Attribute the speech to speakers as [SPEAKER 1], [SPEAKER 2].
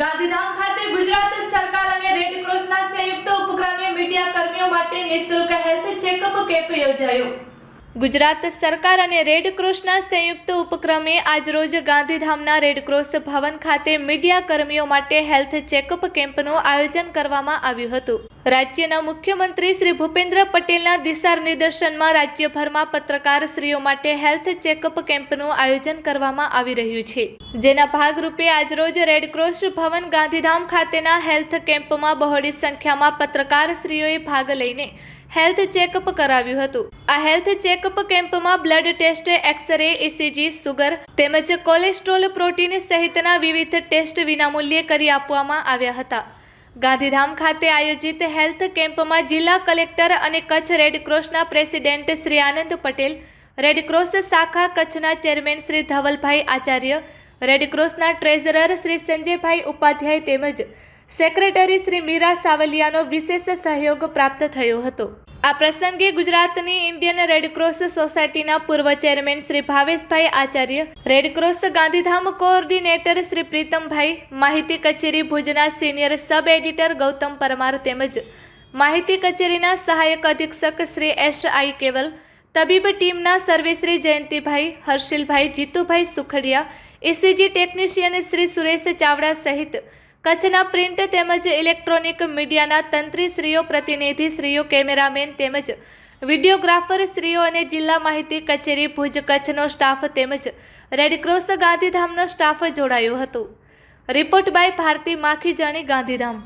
[SPEAKER 1] ગાંધીધામ ખાતે ગુજરાત સરકાર અને રેડ ક્રોસના સંયુક્ત ઉપક્રમે મીડિયા કર્મીઓ માટે નિઃશુલ્ક હેલ્થ ચેકઅપ કેમ્પ યોજાયો. ગુજરાત સરકાર અને રેડ ક્રોસના સંયુક્ત ઉપક્રમે આજરોજ ગાંધીધામના રેડ ક્રોસ ભવન ખાતે મીડિયા કર્મીઓ માટે હેલ્થ ચેકઅપ કેમ્પનું આયોજન કરવામાં આવ્યું હતું. રાજ્યના મુખ્યમંત્રી શ્રી ભૂપેન્દ્ર પટેલના દિશા નિર્દેશનમાં રાજ્યભરમાં પત્રકારશ્રીઓ માટે હેલ્થ ચેકઅપ કેમ્પનું આયોજન કરવામાં આવી રહ્યું છે. જેના ભાગરૂપે આજરોજ રેડક્રોસ ભવન ગાંધીધામ ખાતેના હેલ્થ કેમ્પમાં બહોળી સંખ્યામાં પત્રકારશ્રીઓએ ભાગ લઈને હેલ્થ ચેકઅપ કરાવ્યું હતું. આ હેલ્થ ચેકઅપ કેમ્પમાં blood test, x ray, ECG, sugar તેમજ કોલેસ્ટ્રોલ પ્રોટીન સહિતના વિવિધ ટેસ્ટ વિનામૂલ્યે કરી આપવામાં આવ્યા હતા. ગાંધીધામ ખાતે આયોજિત હેલ્થ કેમ્પમાં જિલ્લા કલેક્ટર અને Kutch રેડક્રોસના president Shri Anand Patel red cross શાખા કચ્છના ચેરમેન શ્રી ધવલભાઈ આચાર્ય રેડક્રોસના ટ્રેઝરર શ્રી સંજયભાઈ ઉપાધ્યાય તેમજ સેક્રેટરી શ્રી મીરા સાવલિયાનો વિશેષ સહયોગ પ્રાપ્ત થયો હતો. આ પ્રસંગે ગુજરાતની ઇન્ડિયન રેડક્રોસ સોસાયટીના પૂર્વ chairman Shri Bhaveshbhai Acharya red cross Gandhidham coordinator Shri Pritambhai, માહિતી કચેરી ભુજના senior sub editor Gautam Parmar તેમજ માહિતી કચેરીના સહાયક અધિક્ષક શ્રી એસ આઈ કેવલ, તબીબ ટીમના સર્વેશ્રી જયંતિભાઈ, હર્ષિલભાઈ જીતુભાઈ સુખડિયા, એસીજી ટેકનિશિયન શ્રી સુરેશ ચાવડા સહિત કચ્છના પ્રિન્ટ તેમજ ઇલેક્ટ્રોનિક મીડિયાના તંત્રીશ્રીઓ પ્રતિનિધિશ્રીઓ કેમેરામેન તેમજ વિડીયોગ્રાફરશ્રીઓ અને જિલ્લા માહિતી કચેરી ભુજ કચ્છનો સ્ટાફ તેમજ રેડક્રોસ ગાંધીધામનો સ્ટાફ જોડાયો હતો. Report by Bharati Makhijani Gandhidham.